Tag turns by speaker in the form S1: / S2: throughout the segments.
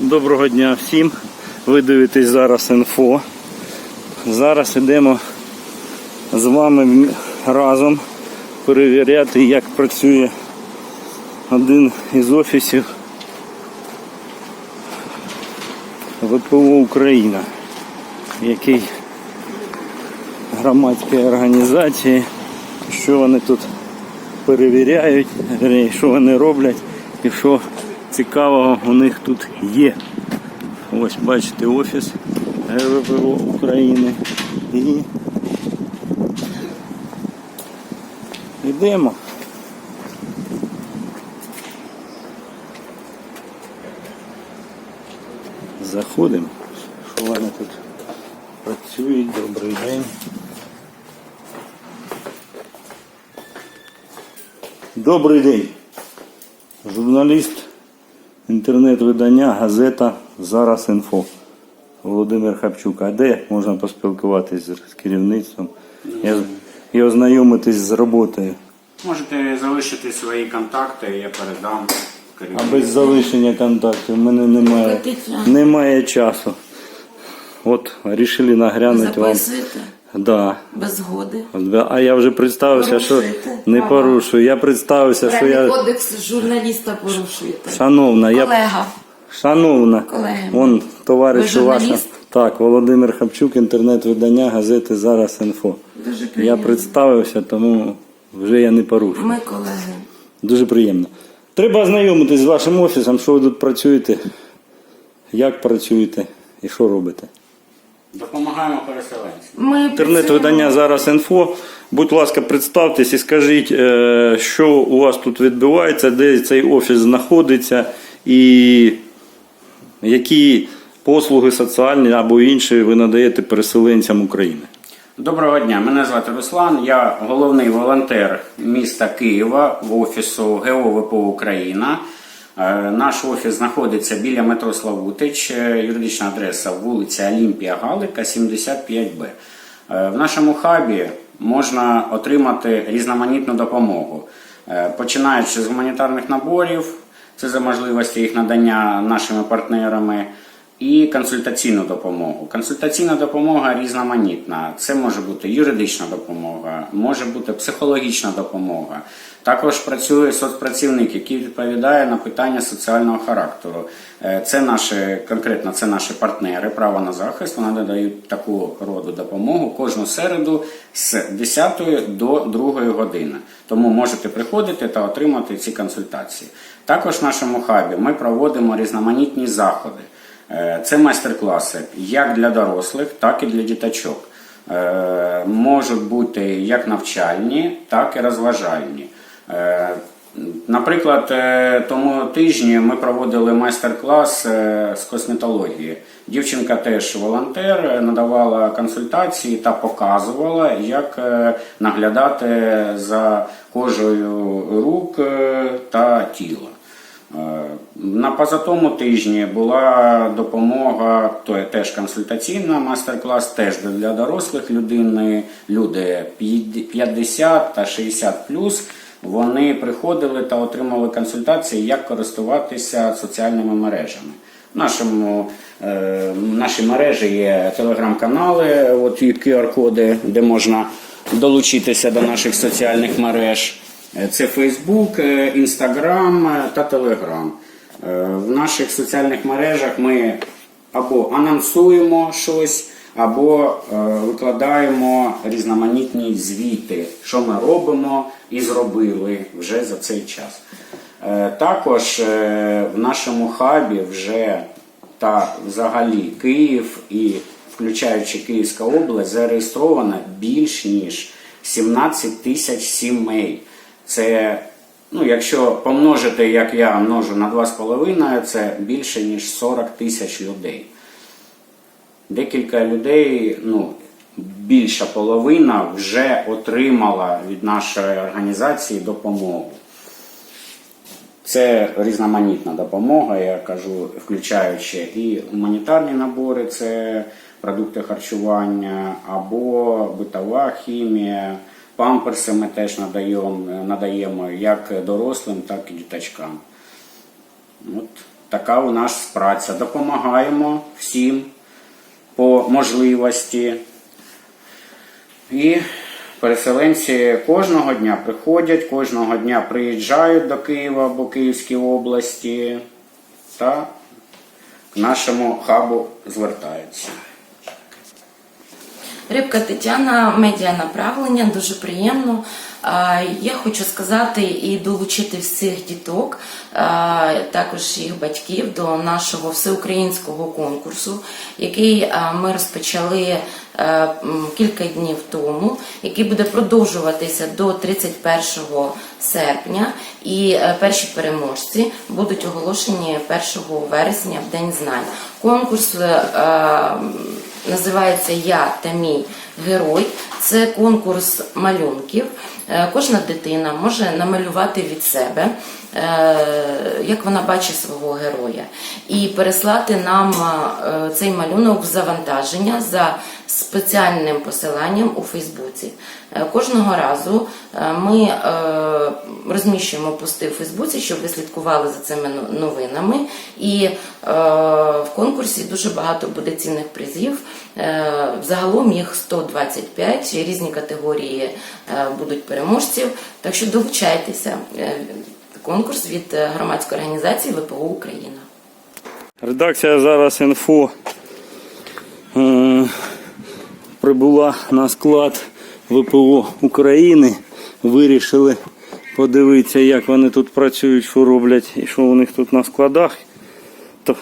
S1: Доброго дня всім. Ви дивитесь зараз інфо. Зараз йдемо з вами разом перевіряти, як працює один із офісів ВПО Україна, який громадської організації, що вони тут перевіряють, що вони роблять і що цікавого у них тут є. Ось бачите офіс ГВПО України. І йдемо. Заходимо. Що вони тут працюють? Добрий день. Добрий день. Журналіст інтернет-видання газета Зараз інфо. Володимир Хапчук. А де можна поспілкуватися з керівництвом і, і ознайомитись з роботою?
S2: Можете залишити свої контакти, я передам
S1: А
S2: керівнику.
S1: без залишення контактів в мене немає, немає часу. От вирішили нагрянути вам.
S3: Записуєте
S1: Да.
S3: без згоди.
S1: А я вже представився, що не
S3: права.
S1: порушую. Я представився, що
S3: Правильний
S1: я
S3: кодекс журналіста порушуєте.
S1: шановна, я
S3: Колега.
S1: Шановна,
S3: Колеги.
S1: вон товариш
S3: Ви
S1: ваша.
S3: журналіст?
S1: Так, Володимир Хапчук, інтернет-видання газети Зараз інфо.
S3: Дуже
S1: Я
S3: приємно.
S1: представився, тому вже я не порушую.
S3: Ми колеги.
S1: Дуже приємно. Треба ознайомитись з вашим офісом, що ви тут працюєте, як працюєте і що робите.
S2: Допомагаємо переселенцям.
S3: Ми
S1: Інтернет-видання зараз інфо. Будь ласка, представтесь і скажіть, е, що у вас тут відбувається, де цей офіс знаходиться і які послуги соціальні або інші ви надаєте переселенцям України.
S2: Доброго дня, мене звати Руслан. Я головний волонтер міста Києва в офісу ГО ВПО Україна. Е, Наш офіс знаходиться біля метро Славутич, е, юридична адреса вулиця Олімпія Галика, 75Б. Е, В нашому хабі можна отримати різноманітну допомогу, починаючи з гуманітарних наборів, це за можливості їх надання нашими партнерами і консультаційну допомогу. Консультаційна допомога різноманітна. Це може бути юридична допомога, може бути психологічна допомога. Також працює соцпрацівник, який відповідає на питання соціального характеру. Е, Це наші конкретно це наші партнери, право на захист. Вони надають таку роду допомогу кожну середу з 10 до 2 години. Тому можете приходити та отримати ці консультації. Також в нашому хабі ми проводимо різноманітні заходи. Е, Це майстер-класи як для дорослих, так і для діточок. Е, Можуть бути як навчальні, так і розважальні. Е, Наприклад, тому тижні ми проводили майстер-клас з косметології. Дівчинка теж волонтер, надавала консультації та показувала, як наглядати за кожею рук та тіла. Е, На позатому тижні була допомога, то є теж консультаційна майстер-клас, теж для дорослих людини, люди 50 та 60 плюс. Вони приходили та отримали консультації, як користуватися соціальними мережами. Нашому, е, в нашій мережі є телеграм-канали, от і QR-коди, де можна долучитися до наших соціальних мереж. Е, Це Фейсбук, Інстаграм та Телеграм. Е, В наших соціальних мережах ми або анонсуємо щось, або е, викладаємо різноманітні звіти, що ми робимо і зробили вже за цей час. Е, Також е, в нашому хабі вже та взагалі Київ і включаючи Київська область, зареєстровано більш ніж 17 тисяч сімей. Це, ну, якщо помножити, як я множу на 2,5, це більше ніж 40 тисяч людей. Декілька людей, ну, більша половина вже отримала від нашої організації допомогу. Це різноманітна допомога, я кажу, включаючи і гуманітарні набори, це продукти харчування, або битова хімія, памперси ми теж надаємо, надаємо як дорослим, так і діточкам. От така у нас праця. Допомагаємо всім по можливості. І переселенці кожного дня приходять, кожного дня приїжджають до Києва або Київської області та к нашому хабу звертаються.
S3: Рибка Тетяна, медіа направлення, дуже приємно. Я хочу сказати і долучити всіх діток, також їх батьків до нашого всеукраїнського конкурсу, який ми розпочали кілька днів тому, який буде продовжуватися до 31 серпня. І е, перші переможці будуть оголошені 1 вересня в День знань. Конкурс е, називається Я та мій герой. Це конкурс малюнків. Е, Кожна дитина може намалювати від себе, як вона бачить свого героя, і переслати нам е, цей малюнок в завантаження за спеціальним посиланням у Фейсбуці. Е, Кожного разу е, ми е, розміщуємо пости у Фейсбуці, щоб ви слідкували за цими новинами. І е, в конкурсі дуже багато буде цінних призів. Е, Загалом їх 125, різні категорії е, будуть переможців. Так що долучайтеся. Конкурс від е, громадської організації ВПО Україна.
S1: Редакція зараз інфо е, прибула на склад ВПО України. Вирішили подивитися, як вони тут працюють, що роблять і що у них тут на складах. То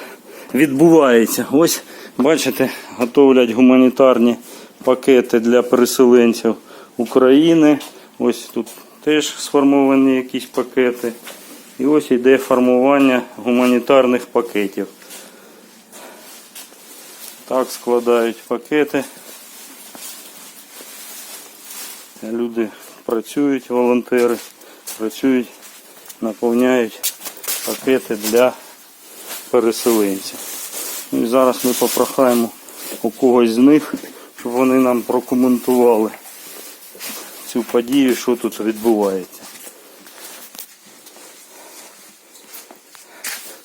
S1: відбувається. Ось, бачите, готовлять гуманітарні пакети для переселенців України. Ось тут теж сформовані якісь пакети. І ось йде формування гуманітарних пакетів. Так складають пакети. Люди працюють, волонтери, працюють, наповняють пакети для переселенців. Ну і зараз ми попрохаємо у когось з них, щоб вони нам прокоментували цю подію, що тут відбувається.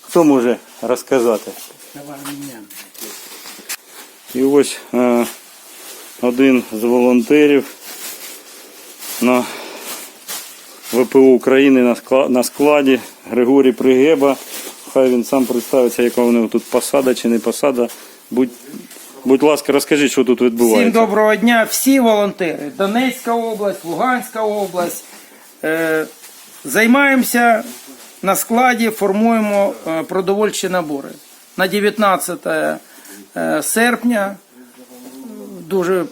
S1: Хто може розказати? І ось е, один з волонтерів на ВПО України на на складі Григорій Пригеба. Хай він сам представиться, яка у нього тут посада чи не посада. Будь, будь ласка, розкажіть, що тут відбувається.
S4: Всім доброго дня, всі волонтери. Донецька область, Луганська область. Е, займаємося на складі, формуємо е, продовольчі набори. На 19 е, серпня дуже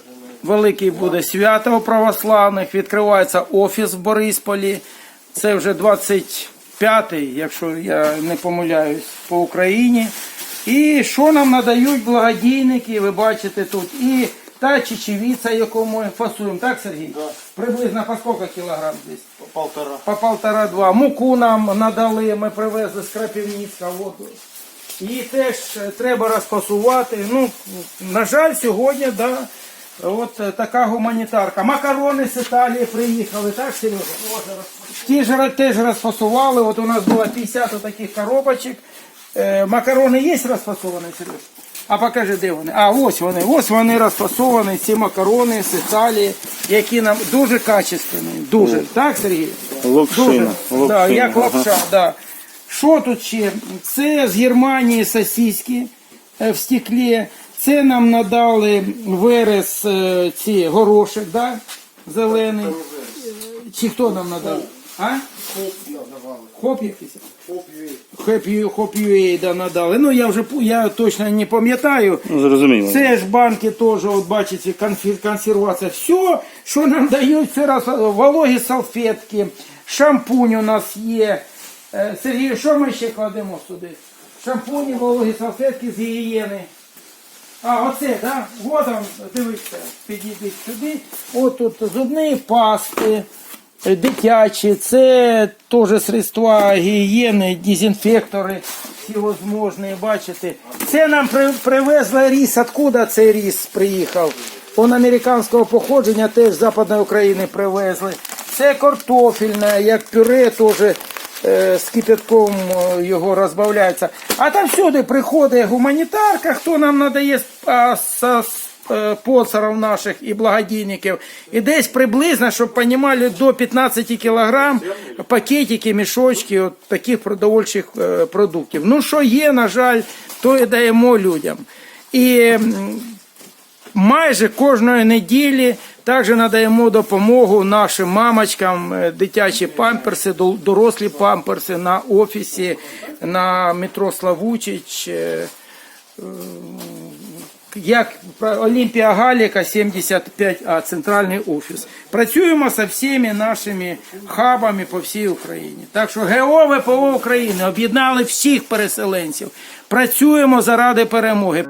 S4: великий буде свято у православних. Відкривається офіс в Борисполі. Це вже 25-й, якщо я не помиляюсь, по Україні. І що нам надають благодійники, ви бачите тут. І та чечевіця, яку ми фасуємо, так, Сергій? Приблизно по скільки кілограм десь? По полтора. По полтора-два. Муку нам надали, ми привезли з Крапівницька. От. І теж треба розпасувати. Ну, на жаль, сьогодні, да, от така гуманітарка. Макарони з Італії приїхали, так, Сережа? Ті ж теж розфасували. От у нас було 50 таких коробочок. Е, макарони є розфасовані, Сереж? А покажи, де вони. А, ось вони. Ось вони розфасовані, ці макарони з Італії, які нам дуже качественні. Дуже. Так, Сергій?
S1: Локшина,
S4: Дуже.
S1: локшина,
S4: Да, як
S1: ага.
S4: да. Що тут ще? Це з Германії сосиски е, в стеклі. Це нам надали верес е, ці горошек, да? зелений. Чи хто нам надав? А? Хоп якийсь? Хоп Хоп UA, да, надали. Ну я вже я точно не пам'ятаю.
S1: Ну, зрозуміло.
S4: Це ж банки теж, от бачите, консервація. Все, що нам дають, це раз, вологі салфетки, шампунь у нас є. Е, Сергій, що ми ще кладемо сюди? Шампуні, вологі салфетки з гігієни. А, оце, так? Да? Вот он, дивіться, підійдіть сюди. От тут зубні пасти, дитячі, це теж средства гігієни, дезінфектори всевозможні, бачите. Це нам при, привезли ріс. Откуда цей ріс приїхав? Он американського походження, теж з Западної України привезли. Це картофельне, як пюре теж е, з кипятком е, його розбавляється. А там всюди приходить гуманітарка, хто нам надає спонсорів наших і благодійників. І десь приблизно, щоб розуміли, до 15 кілограм пакетики, мішочки от таких продовольчих е, продуктів. Ну, що є, на жаль, то і даємо людям. І майже кожної неділі також надаємо допомогу нашим мамочкам, е, дитячі памперси, дорослі памперси на офісі, на метро Славучич. Як Олімпія Галіка 75А, центральний офіс. Працюємо з всіми нашими хабами по всій Україні. Так що ГО ВПО України об'єднали всіх переселенців. Працюємо заради перемоги.